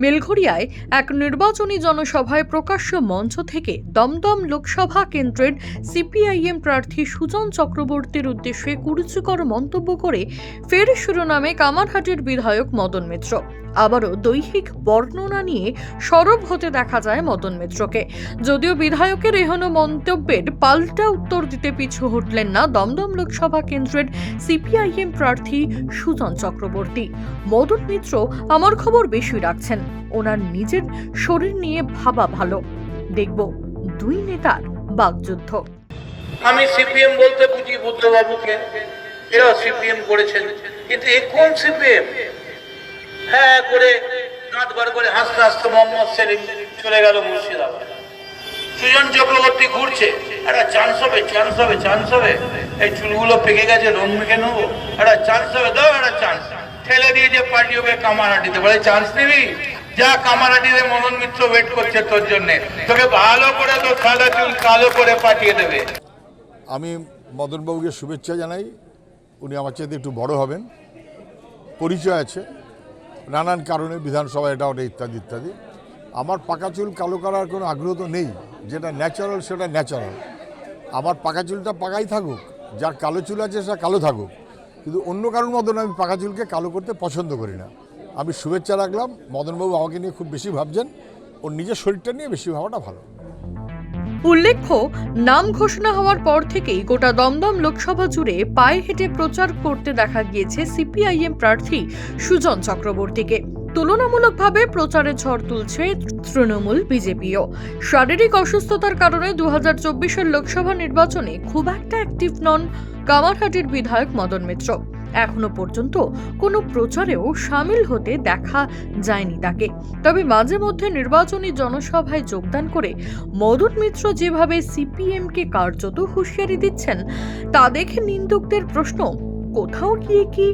মেলঘড়িয়ায় এক নির্বাচনী জনসভায় প্রকাশ্য মঞ্চ থেকে দমদম লোকসভা কেন্দ্রের সিপিআইএম প্রার্থী সুজন চক্রবর্তীর উদ্দেশ্যে কুরুচিকর মন্তব্য করে ফের শিরোনামে কামারহাটির বিধায়ক মদন মিত্র। আবারও দৈহিক বর্ণনা নিয়ে সরব হতে দেখা যায় মদন মিত্রকে। যদিও বিধায়কের এহনো মন্তব্যের পাল্টা উত্তর দিতে পিছু হটলেন না দমদম লোকসভা কেন্দ্রের সিপিআইএম প্রার্থী সুজন চক্রবর্তী। মদন মিত্র, আমার খবর বেশি রাখছেন। ওনার নিজের শরীর নিয়ে ভাবা ভালো। দেখব দুই নেতার বাগযুদ্ধ আমি সিপিএম বলতে বুঝি বুদ্ধবাবুকে এরা সিপিএম করেছেন। কিন্তু এ কোন সিপিএম? হ্যাঁ করে দাঁত বার করে হাসতে হাসতে মোহাম্মদ সেলিম চলে গেল মুর্শিদাবাদ। সুজন চক্রবর্তী ঘুরছে। একটা চান্স হবে চান্স হবে চান্স হবে। এই চুলগুলো পেকে গেছে, রং মেখে নেব। একটা চান্স হবে, দাও একটা চান্স ঠেলে দিয়ে যে পার্টি হবে, কামারহাটিতে। বলে চান্স নিবি? যা কামারহাটিতে মদন মিত্র ওয়েট করছে তোর জন্য। তোকে ভালো করে তো সাদা চুল কালো করে পাঠিয়ে দেবে। আমি মদনবাবুকে শুভেচ্ছা জানাই। উনি আমার চাইতে একটু বড় হবেন। পরিচয় আছে। নানান কারণে বিধানসভা এটা ওটা ইত্যাদি ইত্যাদি। আমার পাকা চুল কালো করার কোনো আগ্রহ তো নেই। যেটা ন্যাচারাল সেটা ন্যাচারাল আমার পাকা চুলটা পাকাই থাকুক। যার কালো চুল আছে সেটা কালো থাকুক। কিন্তু অন্য কারোর মতন আমি পাকা চুলকে কালো করতে পছন্দ করি না। আমি শুভেচ্ছা রাখলাম। মদনবাবু আমাকে নিয়ে খুব বেশি ভাবছেন। ওর নিজের শরীরটা নিয়ে বেশি ভাবাটা ভালো। উল্লেখ্য, নাম ঘোষণা হওয়ার পর থেকেই গোটা দমদম লোকসভা জুড়ে পায়ে হেঁটে প্রচার করতে দেখা গিয়েছে সিপিআইএম প্রার্থী সুজন চক্রবর্তীকে। তুলনামূলকভাবে প্রচারে ঝড় তুলছে তৃণমূল বিজেপিও। শারীরিক অসুস্থতার কারণে দু হাজার লোকসভা নির্বাচনে খুব একটা অ্যাক্টিভ নন কামারহাটির বিধায়ক মদন মিত্র। এখনও পর্যন্ত কোনো প্রচারেও সামিল হতে দেখা যায়নি তাকে। তবে মাঝে মধ্যে নির্বাচনী জনসভায় যোগদান করে মদন মিত্র যেভাবে সিপিএমকে কার্যত হুঁশিয়ারি দিচ্ছেন, তা দেখে নিন্দুকদের প্রশ্ন, কোথাও গিয়ে কি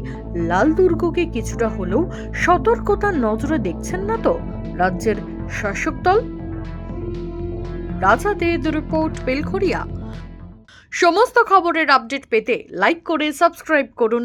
লাল দুর্গকে কিছুটা হলেও সতর্কতার নজরে দেখছেন না তো রাজ্যের শাসক দল? রাজা দে রিপোর্ট বেলখড়িয়া সমস্ত খবরের আপডেট পেতে লাইক করে সাবস্ক্রাইব করুন।